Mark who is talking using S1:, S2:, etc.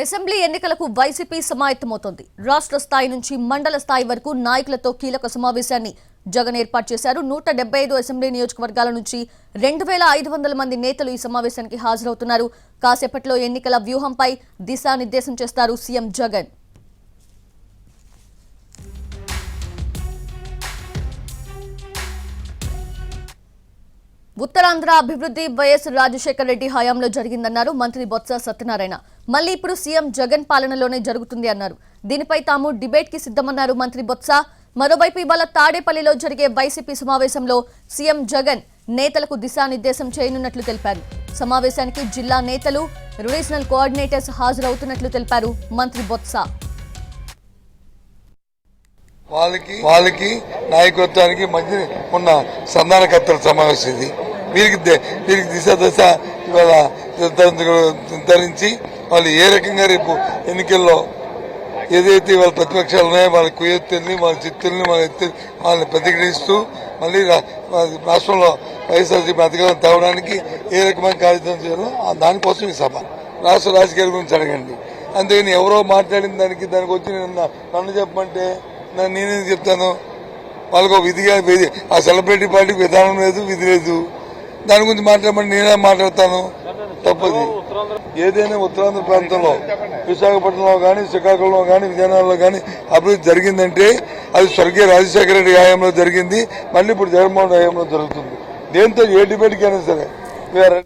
S1: Assembly ఎన్నికలకు YCP సమాయత్తమవుతోంది. రాష్ట్ర స్థాయి నుంచి మండల స్థాయి వరకు నాయకులతో కీలక సమావేశాన్ని జగన్ ఏర్పాటు చేశారు. నూట డెబ్బై ఐదు అసెంబ్లీ నియోజకవర్గాల నుంచి రెండు వేల ఐదు వందల మంది నేతలు ఈ సమావేశానికి హాజరవుతున్నారు. కాసేపట్లో ఎన్నికల వ్యూహంపై దిశానిర్దేశం చేస్తారు సీఎం జగన్. ఉత్తరాంధ్ర అభివృద్ధి వైఎస్ రాజశేఖర రెడ్డి హయాంలో జరిగిందన్నారు మంత్రి బొత్స సత్యనారాయణ. మళ్ళీ ఇప్పుడు సీఎం జగన్ పాలనలోనే జరుగుతుంది అన్నారు. దీనిపై తాము డిబేట్కి సిద్ధమన్నారు మంత్రి బొత్స. మరోవైపు ఇవాళ తాడేపల్లిలో జరిగే వైసీపీ సమావేశంలో సీఎం జగన్ నేతలకు దిశానిర్దేశం చేయనున్నట్లు తెలిపారు. సమావేశానికి జిల్లా నేతలు రీజనల్ కోఆర్డినేటర్స్ హాజరవుతున్నట్లు తెలిపారు మంత్రి బొత్స.
S2: వాళ్ళకి వాళ్ళకి నాయకత్వానికి మధ్య ఉన్న సంధానకర్తల సమావేశం ఇది. వీరికి వీరికి దిశ దశ ఇవాళ ధరించి వాళ్ళు ఏ రకంగా రేపు ఎన్నికల్లో ఏదైతే వాళ్ళ ప్రతిపక్షాలు ఉన్నాయో వాళ్ళ కుయెత్తుల్ని వాళ్ళ చిత్తుల్ని వాళ్ళ వాళ్ళని ప్రతిఘటిస్తూ మళ్ళీ రా- రాష్ట్రంలో వైఎస్ఆర్సీపీ అధికారం తేవడానికి ఏ రకమైన కార్యక్రమం చేయాలో దానికోసం ఈ సభ. రాష్ట్ర రాజకీయాల గురించి అడగండి. అంతేగాని ఎవరో మాట్లాడిన దానికి దానికి వచ్చి నేను నా- నన్ను చెప్పమంటే నన్ను నేనేం చెప్తాను? వాళ్ళకు ఒక విధిగా ఆ సెలబ్రిటీ పార్టీకి విధానం లేదు విధి లేదు. దాని గురించి మాట్లాడమని నేనే మాట్లాడతాను. తప్పది. ఏదైనా ఉత్తరాంధ్ర ప్రాంతంలో విశాఖపట్నంలో కానీ శ్రీకాకుళంలో కానీ విజయనగరంలో కానీ అభివృద్ధి జరిగిందంటే అది స్వర్గీయ రాజశేఖర రెడ్డి హయాంలో జరిగింది. మళ్ళీ ఇప్పుడు జగన్మోహన్ హయాంలో జరుగుతుంది. దేంతో ఏ డిబేట్కి అయినా సరే.